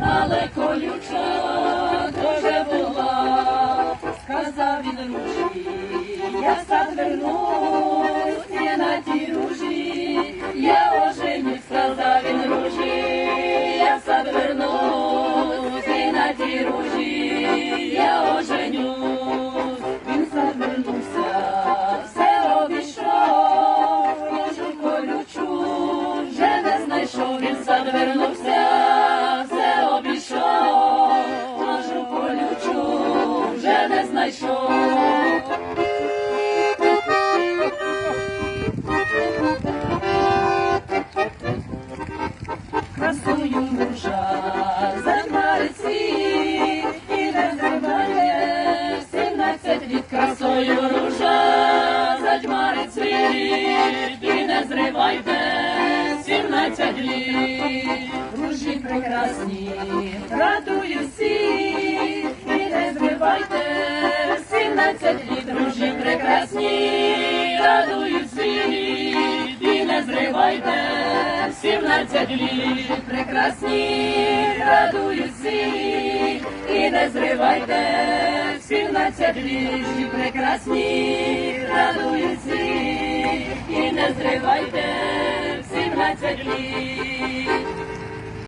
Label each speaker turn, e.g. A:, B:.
A: але колюча дуже була. Зустрів він ручку, знайшов, він сад вернувся, все обійшов, ружу колючу, вже не знайшов. красою мужа замариці і не зриває сімнадцять літ красою ружа. Задьмарить світ сімнадцять літ ружі прекрасні радують всі і не зривайте сімнадцять літ ружі прекрасні радують світ і не зривайте сімнадцять літ прекрасні радують всі, і не зривайте сімнадцять літ прекрасні радують 在这里。